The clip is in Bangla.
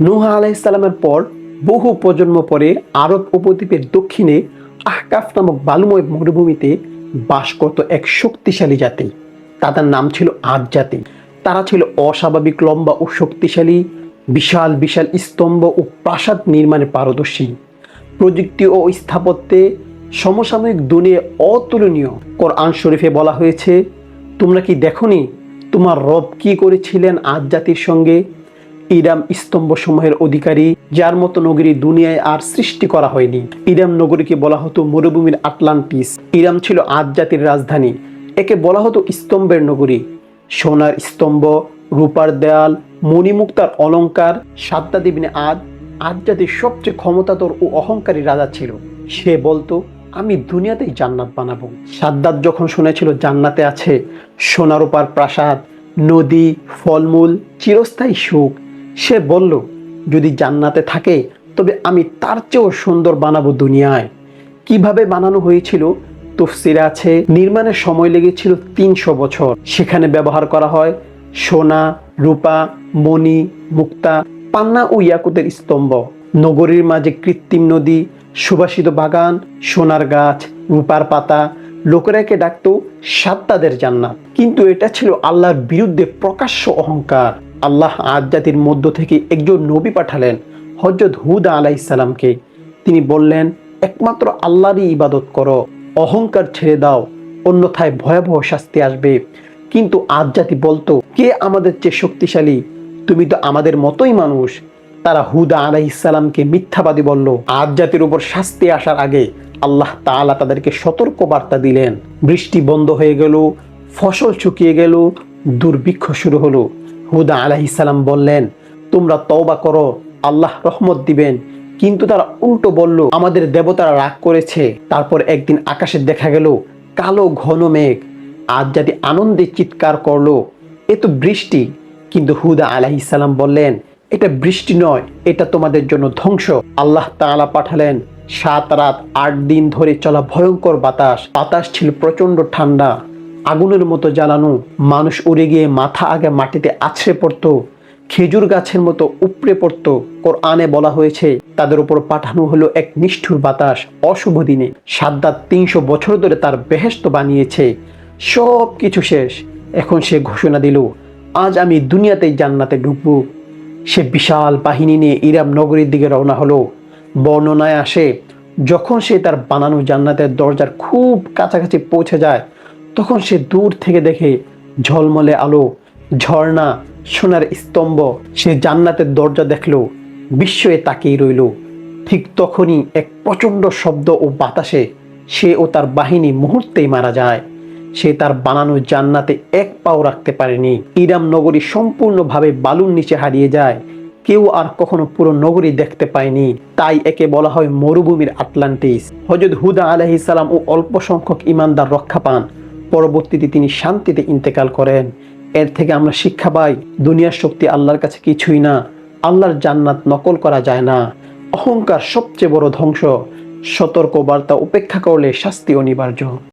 নুহা আলাইসাল্লামের পর বহু প্রজন্ম পরে আরব উপদ্বীপের দক্ষিণে আহকাফ নামক বালুময় মরুভূমিতে বাস করত এক শক্তিশালী জাতি। তাদের নাম ছিল আদ জাতি। তারা ছিল অস্বাভাবিক লম্বা ও শক্তিশালী, বিশাল বিশাল স্তম্ভ ও প্রাসাদ নির্মাণে পারদর্শী। প্রযুক্তি ও স্থাপত্যে সমসাময়িক দুনিয়া অতুলনীয়। কোরআন শরীফে বলা হয়েছে, তোমরা কি দেখনি? তোমার রব কি করেছিলেন আজ জাতির সঙ্গে? ইরাম স্তম্ভসমূহের অধিকারী, যার মতো নগরী দুনিয়ায় আর সৃষ্টি করা হয়নি। ইরাম নগরীকে বলা হতো মরুভূমির আটলান্টিস। ইরাম ছিল আজ জাতির রাজধানী। একে বলা হতো স্তম্ভের নগরী। সোনার স্তম্ভ, রূপার দেয়াল, মণিমুক্তার অলংকার সাদ্দা দিবিনে আদ আজ জাতির সবচেয়ে ক্ষমতাধর ও অহংকারী রাজা ছিল। সে বলতো, আমি দুনিয়াতেই জান্নাত বানাবো। সাদ্দাত যখন শুনেছিল জান্নাতে আছে সোনারূপার প্রাসাদ, নদী, ফলমূল, চিরস্থায়ী সুখ সে বলল, যদি জান্নাতে থাকে, তবে আমি তার চেয়েও সুন্দর বানাবো দুনিয়ায়। কীভাবে বানানো হয়েছিল? তফসিরে আছে নির্মাণের সময় লেগেছিল তিনশো বছর। সেখানে ব্যবহার করা হয় সোনা, রূপা, মণি, মুক্তা, পান্না ও ইয়াকুতের স্তম্ভ। নগরীর মাঝে কৃত্রিম নদী, সুবাসিত বাগান, সোনার গাছ, রূপার পাতা। লোকেরাকে ডাকতো সাত্তাদের জান্নাত। কিন্তু এটা ছিল আল্লাহর বিরুদ্ধে প্রকাশ্য অহংকার। আল্লাহ আজ জাতির মধ্য থেকে একজন নবী পাঠালেন হজরত হুদা আলাইসালামকে তিনি বললেন, একমাত্র আল্লাহরই ইবাদত করো, অহংকার ছেড়ে দাও, অন্যথায় ভয়াবহ শাস্তি আসবে। কিন্তু আজ জাতি বলতো, কে আমাদের চেয়ে শক্তিশালী? তুমি তো আমাদের মতোই মানুষ। তারা হুদা আলাইসালামকে মিথ্যাবাদী বলল। আজ জাতির উপর শাস্তি আসার আগে আল্লাহ তাআলা তাদেরকে সতর্ক বার্তা দিলেন। বৃষ্টি বন্ধ হয়ে গেল, ফসল শুকিয়ে গেল, দুর্ভিক্ষ শুরু হলো। হুদা আলাইসালাম বললেন, তোমরা তওবা করো, আল্লাহ রহমত দিবেন। কিন্তু তারা উল্টো বলল, আমাদের দেবতারা রাগ করেছে। তারপর একদিন আকাশে দেখা গেল, কালো ঘন মেঘ। আজ যাতে আনন্দে চিৎকার করল, এ তো বৃষ্টি। কিন্তু হুদা আলাইসাল্লাম বললেন, এটা বৃষ্টি নয়, এটা তোমাদের জন্য ধ্বংস। আল্লাহ তাআলা পাঠালেন, সাত রাত আট দিন ধরে চলা ভয়ঙ্কর বাতাস। বাতাস ছিল প্রচণ্ড ঠান্ডা। আগুনের মতো জ্বালানো, মানুষ উড়ে গিয়ে মাথা আগে মাটিতে আছড়ে পড়তো, খেজুর গাছের মতো উপড়ে পড়তো। কোরআনে বলা হয়েছে, তাদের উপর পাঠানো হলো এক নিষ্ঠুর বাতাস অশুভ দিনে। সাদ্দাত তিনশো বছর ধরে তার বেহেস্ত বানিয়েছে। সব কিছু শেষ। এখন সে ঘোষণা দিল, আজ আমি দুনিয়াতেই জান্নাতে ঢুকবো। সে বিশাল বাহিনী নিয়ে ইরাম নগরীর দিকে রওনা হলো। বর্ণনায় আসে, যখন সে তার বানানো জান্নাতের দরজার খুব কাছাকাছি পৌঁছে যায় তখন সে দূর থেকে দেখে ঝলমলে আলো, ঝর্ণা, সোনার স্তম্ভ। সে জান্নাতের দরজা দেখল, বিস্ময়ে তাকিয়ে রইল। ঠিক তখনই এক প্রচণ্ড শব্দ ও বাতাসে সে ও তার বাহিনী মুহূর্তেই মারা যায়। সে তার বানানো জান্নাতে এক পাও রাখতে পারেনি। ইরাম নগরী সম্পূর্ণভাবে বালুর নিচে হারিয়ে যায়। কেউ আর কখনো পুরো নগরী দেখতে পায়নি। তাই একে বলা হয় মরুভূমির আটলান্টিস। হজরত হুদা আলহি সালাম ও অল্প সংখ্যক ইমানদার রক্ষা পান। পরবর্তীতে তিনি শান্তিতে ইন্তেকাল করেন। এর থেকে আমরা শিক্ষা পাই, দুনিয়ার শক্তি আল্লাহর কাছে কিছুই না, আল্লাহর জান্নাত নকল করা যায় না। অহংকার সবচেয়ে বড় ধ্বংস। সতর্ক বার্তা উপেক্ষা করলে শাস্তি অনিবার্য।